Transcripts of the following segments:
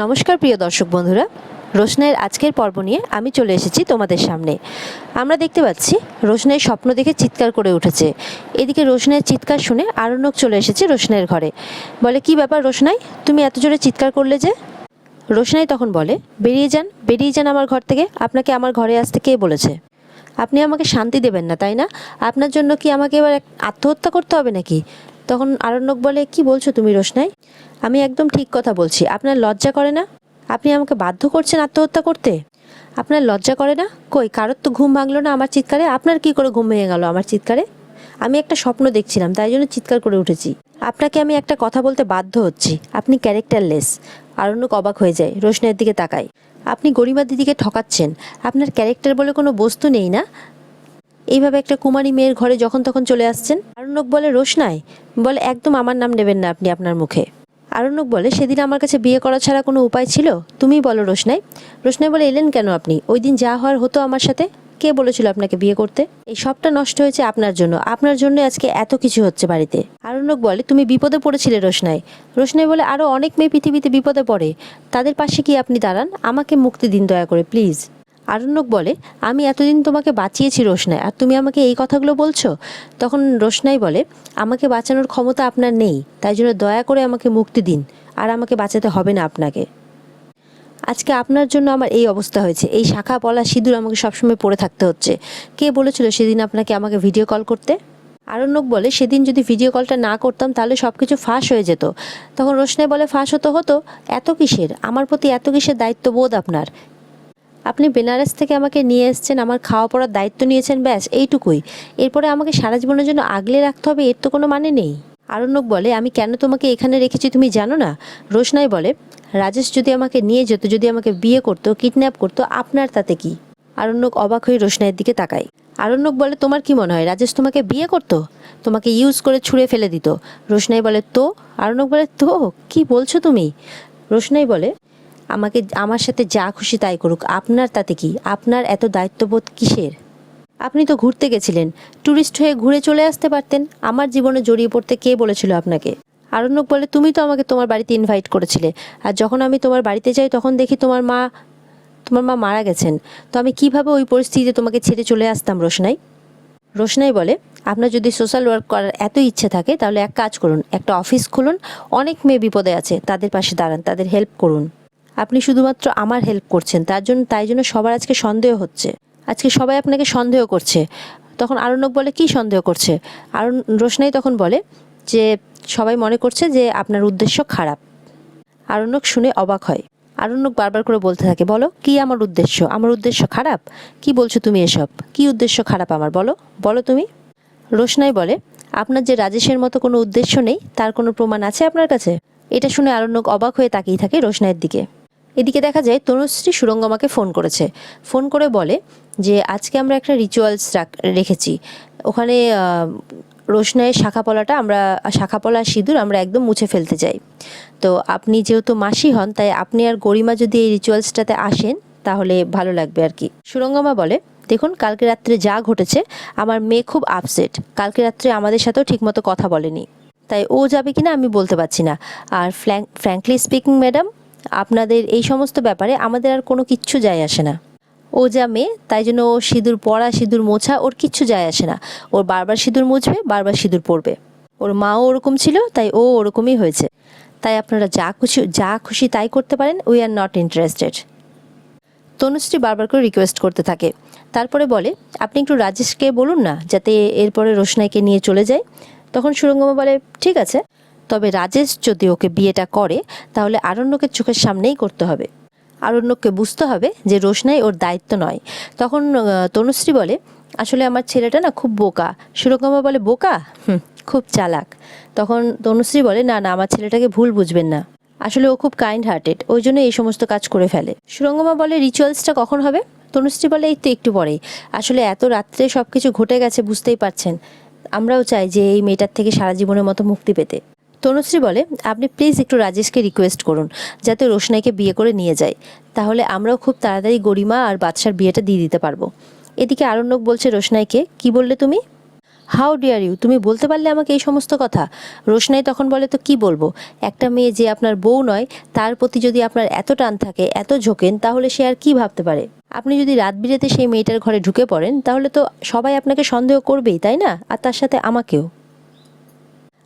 নমস্কার প্রিয় দর্শক বন্ধুরা। রোশনাইয়ের আজকের পর্ব নিয়ে আমি চলে এসেছি তোমাদের সামনে। আমরা দেখতে পাচ্ছি রোশনাইয়ের স্বপ্ন দেখে চিৎকার করে উঠেছে। এদিকে রোশনাইয়ের চিৎকার শুনে আরণ্যক চলে এসেছে রোশনাইয়ের ঘরে। বলে, কি ব্যাপার রোশনাই? তুমি এত জোরে চিৎকার করলে যে? রোশনাই তখন বলে, বেরিয়ে যান বেরিয়ে যান আমার ঘর থেকে। আপনাকে আমার ঘরে আসতে কে বলেছে? আপনি আমাকে শান্তি দেবেন না, তাই না? আপনার জন্য কি আমাকে এবার আত্মহত্যা করতে হবে নাকি? তখন আরণ্যক বলে, কি বলছো তুমি রোশনাই? আমি একদম ঠিক কথা বলছি। আপনার লজ্জা করে না? আপনি আমাকে বাধ্য করছেন আত্মহত্যা করতে? আপনার লজ্জা করে না? কই, কারোর তো ঘুম ভাঙলো না আমার চিৎকারে? আপনার কি করে ঘুম ভেঙে গেল আমার চিৎকারে? আমি একটা স্বপ্ন দেখছিলাম, তাই জন্য চিৎকার করে উঠেছি। আপনাকে আমি একটা কথা বলতে বাধ্য হচ্ছি। আপনি ক্যারেক্টারলেস। আরণ্যক অবাক হয়ে যায় রোশনের দিকে তাকায়। আপনি গরিমা দিদিকে ঠকাচ্ছেন। আপনার ক্যারেক্টার বলে কোনো বস্তু নেই না? এইভাবে একটা কুমারী মেয়ের ঘরে যখন তখন চলে আসছেন? আরণ্যক বলে, রোশনাই, বলে, একদম আমার নাম নেবেন না আপনি আপনার মুখে। আরণ্যক বলে, সেদিন আমার কাছে বিয়ে করা ছাড়া কোনো উপায় ছিল? তুমিই বলো রোশনাই। রোশনাই বলে, এলেন কেন আপনি? ওই দিন যা হওয়ার হতো আমার সাথে? কে বলেছিল আপনাকে বিয়ে করতে? এই সবটা নষ্ট হয়েছে আপনার জন্য। আপনার জন্য আজকে এত কিছু হচ্ছে বাড়িতে। আরণ্যক বলে, তুমি বিপদে পড়েছিলে রোশনাই। রোশনাই বলে আরও অনেক মেয়ে পৃথিবীতে বিপদে পড়ে। তাদের পাশে কি আপনি দাঁড়ান? আমাকে মুক্তি দিন দয়া করে, প্লিজ। আরণ্যক বলে, আমি এতদিন তোমাকে বাঁচিয়েছি রোশনাই, আর তুমি আমাকে এই কথাগুলো বলছো? তখন রোশনাই বলে, আমাকে বাঁচানোর ক্ষমতা আপনার নেই, তাই জন্য দয়া করে আমাকে মুক্তি দিন, আর আমাকে বাঁচাতে হবে না আপনাকে। আজকে আপনার জন্য আমার এই অবস্থা হয়েছে। এই শাখা, পলা, সিঁদুর আমাকে সবসময় পড়ে থাকতে হচ্ছে। কে বলেছিল সেদিন আপনাকে আমাকে ভিডিও কল করতে? আরণ্যক বলে, সেদিন যদি ভিডিও কলটা না করতাম, তাহলে সব কিছু ফাঁস হয়ে যেত। তখন রোশনাই বলে, ফাঁস হতো হতো? এত কিসের? আমার প্রতি এত কিসের দায়িত্ববোধ আপনার? আপনি বেনারস থেকে আমাকে নিয়ে এসছেন, আমার খাওয়া পড়ার দায়িত্ব নিয়েছেন, ব্যাস, এইটুকুই। এরপরে আমাকে সারা জীবনের জন্য আগলে রাখতে হবে, এর তো কোনো মানে নেই। আরণ্যক বলে, আমি কেন তোমাকে এখানে রেখেছি তুমি জানো না? রোশনাই বলে, রাজেশ যদি আমাকে নিয়ে যেত, যদি আমাকে বিয়ে করতো, কিডন্যাপ করতো, আপনার তাতে কি? আরণ্যক অবাক হয়ে রোশনাইয়ের দিকে তাকায়। আরণ্যক বলে, তোমার কি মনে হয়, রাজেশ তোমাকে বিয়ে করতো? তোমাকে ইউজ করে ছুঁড়ে ফেলে দিত। রোশনাই বলে, তো? আরণ্যক বলে, তো? কি বলছো তুমি? রোশনাই বলে আমাকে আমার সাথে যা খুশি তাই করুক। আপনার তাতে কি? আপনার এত দায়িত্ববোধ কিসের? আপনি তো ঘুরতে গেছিলেন। ট্যুরিস্ট হয়ে ঘুরে চলে আসতে পারতেন। আমার জীবনে জড়িয়ে পড়তে কে বলেছিল আপনাকে? আরণ্যক বলে, তুমি তো আমাকে তোমার বাড়িতে ইনভাইট করেছিলে। আর যখন আমি তোমার বাড়িতে যাই, তখন দেখি তোমার মা তোমার মা মারা গেছেন। তো আমি কীভাবে ওই পরিস্থিতিতে তোমাকে ছেড়ে চলে আসতাম, রোশনাই? রোশনাই বলে, আপনার যদি সোশ্যাল ওয়ার্ক করার এত ইচ্ছে থাকে, তাহলে এক কাজ করুন। একটা অফিস খুলুন। অনেক মেয়ে বিপদে আছে। তাদের পাশে দাঁড়ান। তাদের হেল্প করুন। আপনি শুধুমাত্র আমার হেল্প করছেন, তার জন্য, তাই জন্য সবার আজকে সন্দেহ হচ্ছে। আজকে সবাই আপনাকে সন্দেহ করছে। তখন আরণ্যক বলে, কি সন্দেহ করছে? আরণ রোশনাই তখন বলে যে, সবাই মনে করছে যে, আপনার উদ্দেশ্য খারাপ। আরণ্যক শুনে অবাক হয়। আরণ্যক বারবার করে বলতে থাকে, বলো, কি আমার উদ্দেশ্য? আমার উদ্দেশ্য খারাপ? কি বলছো তুমি এসব? কি উদ্দেশ্য খারাপ আমার? বলো বলো তুমি? রোশনাই বলে, আপনার যে রাজেশের মতো কোনো উদ্দেশ্য নেই, তার কোনো প্রমাণ আছে আপনার কাছে? এটা শুনে আরণ্যক অবাক হয়ে তাকিয়ে থাকে রোশনাইয়ের দিকে। এদিকে দেখা যায় তনুশ্রী সুরঙ্গমাকে ফোন করেছে। ফোন করে বলে যে আজকে আমরা একটা রিচুয়ালস রেখেছি। ওখানে আহ, রোশনাইয়ের শাখাপলাটা আমরা শাখাপলা সিঁদুর আমরা একদম মুছে ফেলতে চাই। তো আপনি যেহেতু মাসি হন তাই আপনি আর গরিমা যদি এই রিচুয়ালসটাতে আসেন তাহলে ভালো লাগবে আর কি। সুরঙ্গমা বলে দেখুন কালকে রাত্রে যা ঘটেছে আমার মেয়ে খুব আপসেট কালকে রাত্রে আমাদের সাথেও ঠিকমতো কথা বলেনি। তাই ও যাবে কিনা আমি বলতে পারছি না। আর ফ্র্যাঙ্ক ফ্র্যাঙ্কলি স্পিকিং ম্যাডাম আপনাদের এই সমস্ত ব্যাপারে আমাদের আর কোনো কিচ্ছু যায় আসে না। ও যা মেয়ে তাই জন্য ও সিঁদুর পরা সিঁদুর মোছা, ওর কিচ্ছু যায় আসে না। ওর বারবার সিঁদুর মুছবে, বারবার সিঁদুর পরবে ওর মাও ওরকম ছিল, তাই ও ওরকমই হয়েছে। তাই আপনারা যা খুশি যা খুশি তাই করতে পারেন we are not interested Tanushree বারবার করে রিকোয়েস্ট করতে থাকে। তারপরে বলে, আপনি একটু রাজেশকে বলুন না, যাতে এরপরে রোশনাইকে নিয়ে চলে যায় তখন সুরঙ্গমা বলে, ঠিক আছে। তবে রাজেশ যদি ওকে বিয়েটা করে, তাহলে আরণ্যকের চোখের সামনেই করতে হবে। আরণ্যককে বুঝতে হবে যে রোশনাই ওর দায়িত্ব নয়। তখন তনুশ্রী বলে, আসলে আমার ছেলেটা না খুব বোকা। সুরঙ্গমা বলে, বোকা? হুম, খুব চালাক। তখন তনুশ্রী বলে, না না, আমার ছেলেটাকে ভুল বুঝবেন না। আসলে ও খুব কাইন্ড হার্টেড ওই জন্য এই সমস্ত কাজ করে ফেলে। সুরঙ্গমা বলে রিচুয়ালসটা কখন হবে? তনুশ্রী বলে, এই তো একটু পরেই। আসলে এত রাত্রে সব কিছু ঘটে গেছে, বুঝতেই পারছেন। আমরাও চাই যে এই মেয়েটার থেকে সারা জীবনের মতো মুক্তি পেতে। তনুশ্রী বলে, আপনি প্লিজ একটু রাজেশকে রিকোয়েস্ট করুন, যাতে রোশনাইকে বিয়ে করে নিয়ে যায়। তাহলে আমরাও খুব তাড়াতাড়ি গরিমা আর বাদশার বিয়েটা দিয়ে দিতে পারব। এদিকে আরণ্যক বলছে রোশনাইকে, কি বললে তুমি? হাউ ডিয়ার ইউ তুমি বলতে পারলে আমাকে এই সমস্ত কথা? রোশনাই তখন বলে, তো কি বলব? একটা মেয়ে যে আপনার বউ নয়, তার প্রতি যদি আপনার এত টান থাকে, এত ঝোঁকেন, তাহলে সে আর কি ভাবতে পারে? আপনি যদি রাত বিরেতে সেই মেয়েটার ঘরে ঢুকে পড়েন, তাহলে তো সবাই আপনাকে সন্দেহ করবেই, তাই না? আর তার সাথে আমাকেও।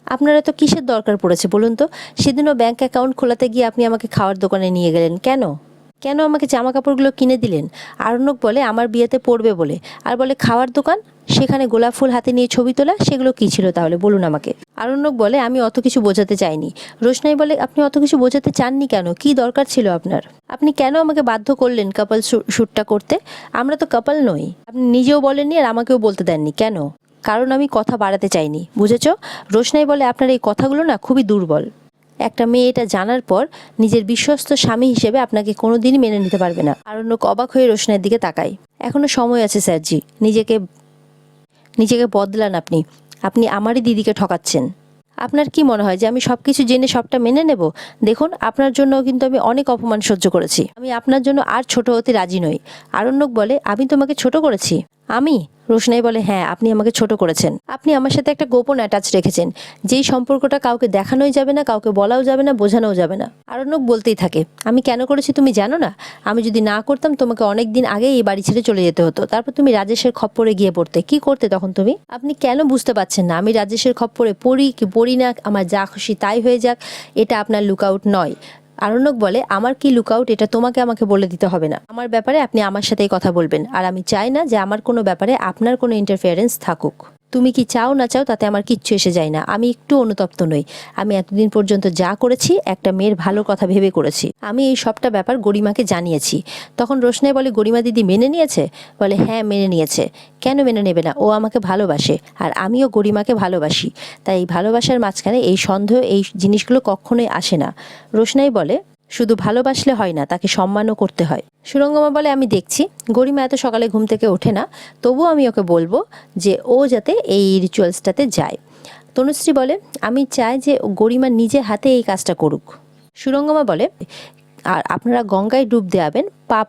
আপনারা তো কিসের দরকার পড়েছে বলুন তো? সেদিনও ব্যাংক অ্যাকাউন্ট খোলাতে গিয়ে আপনি আমাকে খাওয়ার দোকানে নিয়ে গেলেন। কেন? কেন আমাকে জামা কাপড়গুলো কিনে দিলেন? আরণ্যক বলে, আমার বিয়েতে পড়বে বলে। আর বলে, খাওয়ার দোকান? সেখানে গোলাপ ফুল হাতে নিয়ে ছবি তোলা? সেগুলো কী ছিল তাহলে? বলুন আমাকে। আরণ্যক বলে, আমি অত কিছু বোঝাতে চাইনি। রোশনাই বলে, আপনি অত কিছু বোঝাতে চাননি কেন? কি দরকার ছিল আপনার? আপনি কেন আমাকে বাধ্য করলেন কাপল শ্যুটটা করতে? আমরা তো কাপল নই। আপনি নিজেও বলেননি আর আমাকেও বলতে দেননি। কেন? কারণ আমি কথা বাড়াতে চাইনি, বুঝেছ? রোশনাই বলে, আপনার এই কথাগুলো না খুবই দুর্বল। একটা মেয়ে এটা জানার পর নিজের বিশ্বস্ত স্বামী হিসেবে আপনাকে কোনোদিনই মেনে নিতে পারবে না। আরণ্যক অবাক হয়ে রোশনাইয়ের দিকে তাকায় এখনও সময় আছে, স্যারজি। নিজেকে নিজেকে বদলান আপনি। আপনি আমারই দিদিকে ঠকাচ্ছেন। আপনার কি মনে হয় যে আমি সব কিছু জেনে সবটা মেনে নেব? দেখুন, আপনার জন্য কিন্তু আমি অনেক অপমান সহ্য করেছি। আমি আপনার জন্য আর ছোট হতে রাজি নই। আরণ্যক বলে, আমি তোমাকে ছোট করেছি? আমি? রোশনাই বলে হ্যাঁ আপনি আমাকে ছোট করেছেন। আপনি আমার সাথে একটা গোপন অ্যাটাচ রেখেছেন। যেই সম্পর্কটা কাউকে দেখানোই যাবে না, কাউকে বলাও যাবে না, বোঝানোও যাবে না। আরণ্যক বলতেই থাকে, আমি কেন করেছি তুমি জানো না? আমি যদি না করতাম, তোমাকে অনেক দিন আগে এই বাড়ি ছেড়ে চলে যেতে হতো। তারপর তুমি রাজেশের খপ্পরে গিয়ে পড়তে। কি করতে তখন তুমি? আপনি কেন বুঝতে পারছেন না? আমি রাজেশের খপ্পরে পড়ি কি পড়ি না? আমার যা খুশি তাই হয়ে যাক। এটা আপনার লুকআউট নয়। আরণ্যক বলে, আমার কি লুকআউট এটা তোমাকে আমাকে বলে দিতে হবে না। আমার ব্যাপারে আপনি আমার সাথেই কথা বলবেন। আর আমি চাই না যে আমার কোনো ব্যাপারে আপনার কোনো ইন্টারফিয়ারেন্স থাকুক। তুমি কি চাও না চাও তাতে আমার কিচ্ছু এসে যায় না। আমি একটু অনুতপ্ত নই। আমি এতদিন পর্যন্ত যা করেছি, একটা মেয়ের ভালো কথা ভেবে করেছি। আমি এই সবটা ব্যাপার গরিমাকে জানিয়েছি। তখন রোশনাই বলে, গরিমা দিদি মেনে নিয়েছে? বলে হ্যাঁ মেনে নিয়েছে। কেন মেনে নেবে না? ও আমাকে ভালোবাসে, আর আমিও গরিমাকে ভালোবাসি। তাই এই ভালোবাসার মাঝখানে এই সন্দেহ, এই জিনিসগুলো কখনোই আসে না। রোশনাই বলে শুধু ভালোবাসলে হয় না, তাকে সম্মানও করতে হয়। সুরঙ্গমা বলে, আমি দেখছি, গরিমা এত সকালে ঘুম থেকে ওঠে না তবু আমি ওকে বলব যে ও যাতে এই রিচুয়ালসটাতে যায়। তনুশ্রী বলে, আমি চাই যে গরিমা নিজে হাতে এই কাজটা করুক। সুরঙ্গমা বলে, আর আপনারা গঙ্গায় ডুব দেওয়াবেন পাপ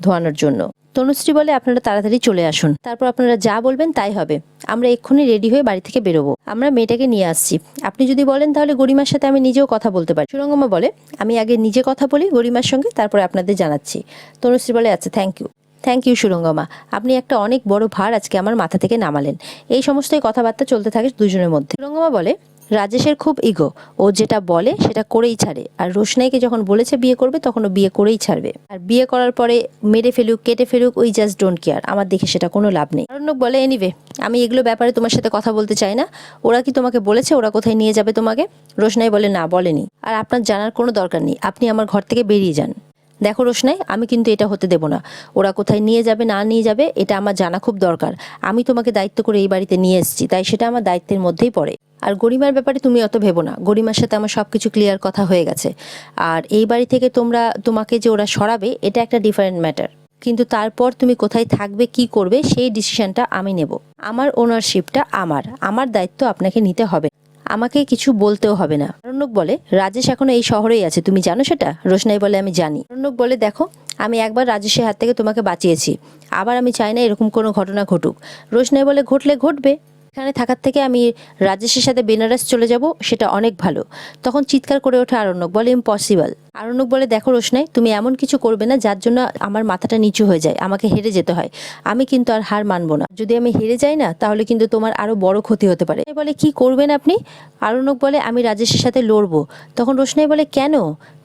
ধোয়ানোর জন্য। তনুশ্রী বলে আপনারা তাড়াতাড়ি চলে আসুন। তারপর আপনারা যা বলবেন তাই হবে। আমরা এক্ষুনি রেডি হয়ে বাড়ি থেকে বেরোবো। আমরা মেয়েটাকে নিয়ে আসছি। আপনি যদি বলেন তাহলে গরিমার সাথে আমি নিজেও কথা বলতে পারি। সুরঙ্গমা বলে, আমি আগে নিজে কথা বলি গরিমার সঙ্গে, তারপরে আপনাদের জানাচ্ছি। তনুশ্রী বলে আচ্ছা thank you thank you Surangama. আপনি একটা অনেক বড় ভার আজকে আমার মাথা থেকে নামালেন। এই সমস্তই কথাবার্তা চলতে থাকে দুজনের মধ্যে। সুরঙ্গমা বলে রাজেশের খুব ইগো ও যেটা বলে সেটা করেই ছাড়ে। আর রোশনাইকে যখন বলেছে বিয়ে করবে, তখন ও বিয়ে করেই ছাড়বে। আর বিয়ে করার পরে মেরে ফেলুক, কেটে ফেলুক, ওই জাস্ট ডোন্ট কেয়ার আমার দেখে সেটা কোনো লাভ নেই। অরণ্যক বলে এনিওয়ে আমি এগুলো ব্যাপারে তোমার সাথে কথা বলতে চাই না। ওরা কি তোমাকে বলেছে? ওরা কোথায় নিয়ে যাবে তোমাকে? রোশনাই বলে, না, বলেনি। আর আপনার জানার কোনো দরকার নেই। আপনি আমার ঘর থেকে বেরিয়ে যান। দেখো রোশনাই, আমি কিন্তু এটা হতে দেব না। ওরা কোথায় নিয়ে যাবে, না নিয়ে যাবে, এটা আমার জানা খুব দরকার। আমি তোমাকে দায়িত্ব করে এই বাড়িতে নিয়ে এসেছি, তাই সেটা আমার দায়িত্বের মধ্যেই পড়ে। আর গরিমার ব্যাপারে তুমি অত ভেবো না। গরিমার সাথে আমার সব কিছু ক্লিয়ার কথা হয়ে গেছে। আর এই বাড়ি থেকে তোমরা, তোমাকে যে ওরা সরাবে, এটা একটা ডিফারেন্ট ম্যাটার কিন্তু তারপর তুমি কোথায় থাকবে, কি করবে, সেই ডিসিশনটা আমি নেব। আমার ওনারশিপটা আমার। আমার দায়িত্ব আপনাকে নিতে হবে। আমাকে কিছু বলতেও হবে না। অরণ্যক বলে, রাজেশ এখনও এই শহরেই আছে, তুমি জানো সেটা? রোশনাই বলে, আমি জানি। অরণ্যক বলে, দেখো, আমি একবার রাজেশের হাত থেকে তোমাকে বাঁচিয়েছি। আবার আমি চাই না এরকম কোনো ঘটনা ঘটুক। রোশনাই বলে, ঘটলে ঘটবে। এখানে থাকার থেকে আমি রাজেশের সাথে বেনারস চলে যাব, সেটা অনেক ভালো। তখন চিৎকার করে ওঠে আরণ্যক, বলে ইম্পসিবল আরণ্যক বলে, দেখো রোশনাই, তুমি এমন কিছু করবে না যার জন্য আমার মাথাটা নিচু হয়ে যায়, আমাকে হেরে যেতে হয়। আমি কিন্তু আর হার মানবো না। যদি আমি হেরে যাই না, তাহলে কিন্তু তোমার আরও বড় ক্ষতি হতে পারে। বলে, কি করবেন আপনি? আরণ্যক বলে, আমি রাজেশের সাথে লড়বো। তখন রোশনাই বলে, কেন?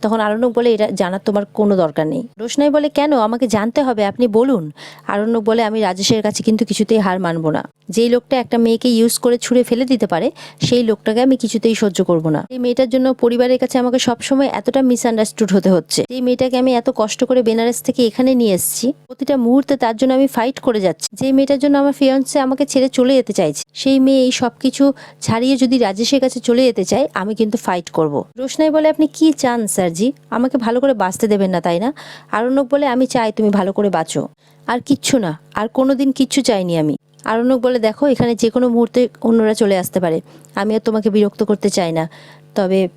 তখন আরণ্যক বলে, এটা জানার তোমার কোনো দরকার নেই। রোশনাই বলে, কেন? আমাকে জানতে হবে, আপনি বলুন। আরণ্যক বলে, আমি রাজেশের কাছে কিন্তু কিছুতেই হার মানবো না। যেই লোকটা একটা মেয়েকে ইউজ করে ছুঁড়ে ফেলে দিতে পারে, সেই লোকটাকে আমি কিছুতেই সহ্য করব না। এই মেয়েটার জন্য পরিবারের কাছে আমাকে সবসময় এতটা মিসআন্ডারস্টুড হতে হচ্ছে। এই মেয়েটাকে আমি এত কষ্ট করে বেনারস থেকে এখানে নিয়ে এসেছি, প্রতিটা মুহূর্তে তার জন্য আমি ফাইট করে যাচ্ছি। যে মেয়েটার জন্য আমার ফিয়ন্সে আমাকে ছেড়ে চলে যেতে চাইছে, সেই মেয়ে এই সব কিছু ছাড়িয়ে যদি রাজেশের কাছে চলে যেতে চায়, আমি কিন্তু ফাইট করব। রোশনাই বলে, আপনি কি চান, স্যারজি? আমাকে ভালো করে বাঁচতে দেবেন না, তাই না? আরণ্যক বলে, আমি চাই তুমি ভালো করে বাঁচো। আর কিচ্ছু না, আর কোনোদিন কিচ্ছু চাইনি আমি। আরণ্যক বলে, দেখো, এখানে যে কোনো মুহূর্তে অন্যরা চলে আসতে পারে। আমি আর তোমাকে বিরক্ত করতে চাই না। তবে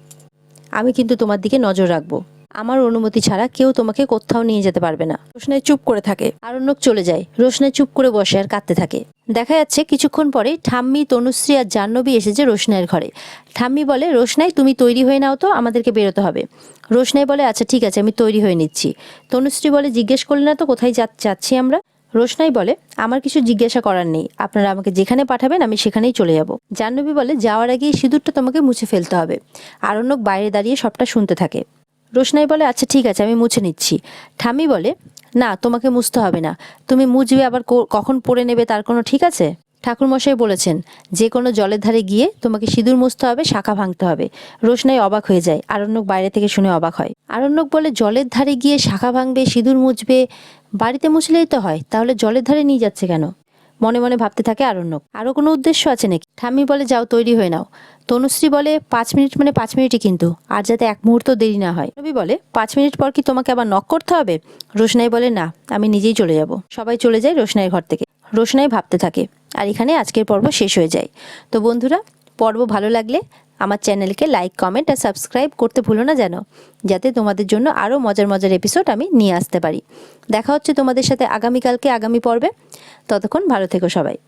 আমি কিন্তু তোমার দিকে নজর রাখব। আমার অনুমতি ছাড়া কেউ তোমাকে কোথাও নিয়ে যেতে পারবে না। রোশনাই চুপ করে থাকে। আরণ্যক চলে যায়। রোশনাই চুপ করে বসে আর কাঁদতে থাকে। দেখা যাচ্ছে, কিছুক্ষণ পরে ঠাম্মি, তনুশ্রী আর জাহ্নবী এসেছে রোশনাইয়ের ঘরে। ঠাম্মি বলে, রোশনাই, তুমি তৈরি হয়ে নাও তো, আমাদেরকে বেরোতে হবে। রোশনাই বলে আচ্ছা ঠিক আছে, আমি তৈরি হয়ে নিচ্ছি। তনুশ্রী বলে, জিজ্ঞেস করলে না তো কোথায় যাচ্ছি আমরা? রোশনাই বলে, আমার কিছু জিজ্ঞাসা করার নেই। আপনারা আমাকে যেখানে পাঠাবেন, আমি সেখানেই চলে যাব। জাহ্নবী বলে, যাওয়ার আগে এই সিঁদুরটা তোমাকে মুছে ফেলতে হবে। আরণ্যক বাইরে দাঁড়িয়ে সবটা শুনতে থাকে। রোশনাই বলে আচ্ছা ঠিক আছে, আমি মুছে নিচ্ছি। ঠামি বলে, না, তোমাকে মুছতে হবে না। তুমি মুছবে, আবার কখন পড়ে নেবে তার কোনো ঠিক আছে? ঠাকুরমশাই বলেছেন, যে কোনো জলের ধারে গিয়ে তোমাকে সিঁদুর মুছতে হবে, শাখা ভাঙতে হবে রোশনাই অবাক হয়ে যায়। আরণ্যক বাইরে থেকে শুনে অবাক হয়। আরণ্যক বলে, জলের ধারে গিয়ে শাখা ভাঙবে, সিঁদুর মুছবে? বাড়িতে মুছলেই তো হয়, তাহলে জলের ধারে নিয়ে যাচ্ছে কেন মনে মনে ভাবতে থাকে আরণ্যক। আরও কোনো উদ্দেশ্য আছে নাকি ঠাম্মি বলে, যাও, তৈরি হয়ে নাও তনুশ্রী বলে, পাঁচ মিনিট মানে পাঁচ মিনিটই কিন্তু, আর যাতে এক মুহূর্ত দেরি না হয় রবি বলে, পাঁচ মিনিট পর কি তোমাকে আবার নক করতে হবে রোশনাই বলে, না, আমি নিজেই চলে যাব সবাই চলে যায় রোশনাইয়ের ঘর থেকে। রোশনাই ভাবতে থাকে আর এখানে আজকের পর্ব শেষ হয়ে যায়। তো বন্ধুরা, পর্ব ভালো লাগলে আমার চ্যানেলকে লাইক, কমেন্ট আর সাবস্ক্রাইব করতে ভুলো না যেন, যাতে তোমাদের জন্য আরও মজার মজার এপিসোড আমি নিয়ে আসতে পারি। দেখা হচ্ছে তোমাদের সাথে আগামীকালকে আগামী পর্বে। ততক্ষণ ভালো থেকো সবাই।